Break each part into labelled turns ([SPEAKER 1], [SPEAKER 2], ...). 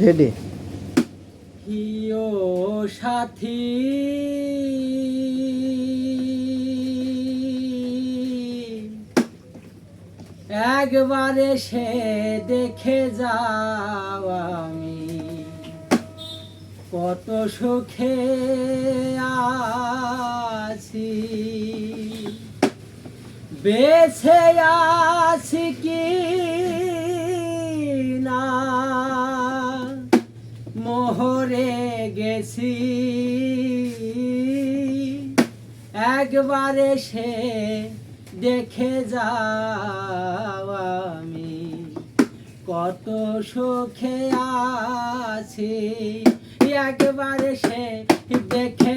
[SPEAKER 1] Ready
[SPEAKER 2] প্রিয় সাথী? একবারে সে দেখে যাও আমি। কত সুখে আছি। বেছে আছি মোহরে গেছি। একবারে সে দেখে যাও আমি। কত সুখে আছি। একবারে সে দেখে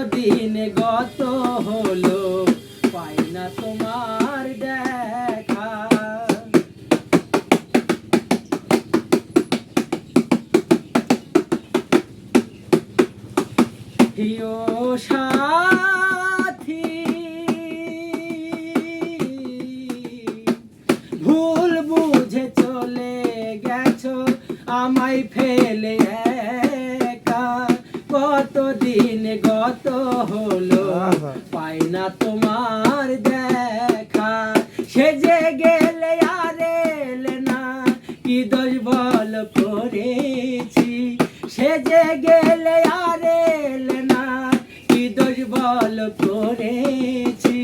[SPEAKER 2] কতদিন গত হলো পাই না তোমার দেখা। সাথী ভুল বুঝে চলে গেছো আমায় ফেলে দোষ করেছি। সেজে গেলে আর না, কি দোষ বল করেছি?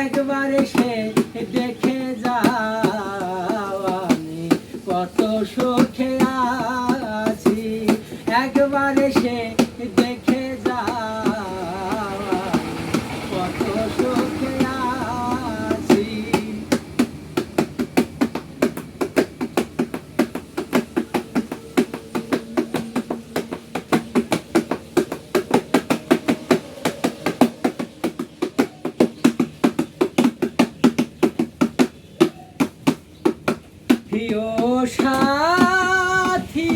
[SPEAKER 2] একবার সে দেখে যাও আমি কত সুখে প্রিয় সাথী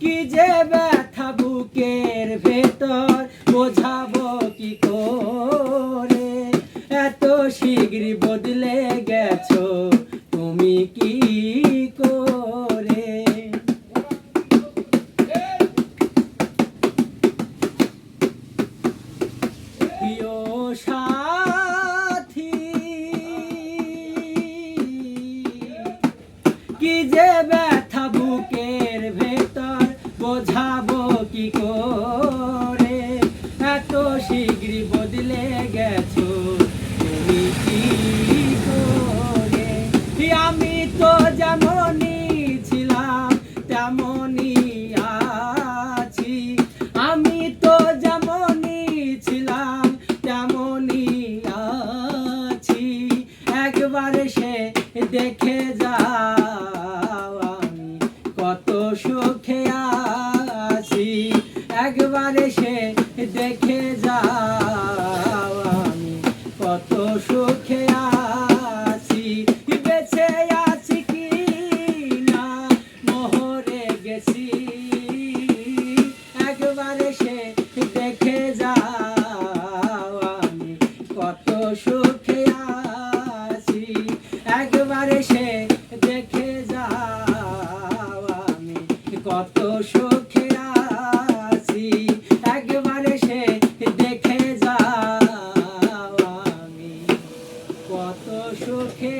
[SPEAKER 2] কি যে ব্যথা বুকের ভেতর বোঝাবো কি করে? এত শীঘ্র বদলে গেছো। কত সুখে আছি। একবারে সে দেখে যাও। কত সুখে আছি। একবারে সে দেখে যাও আমি। কত সুখে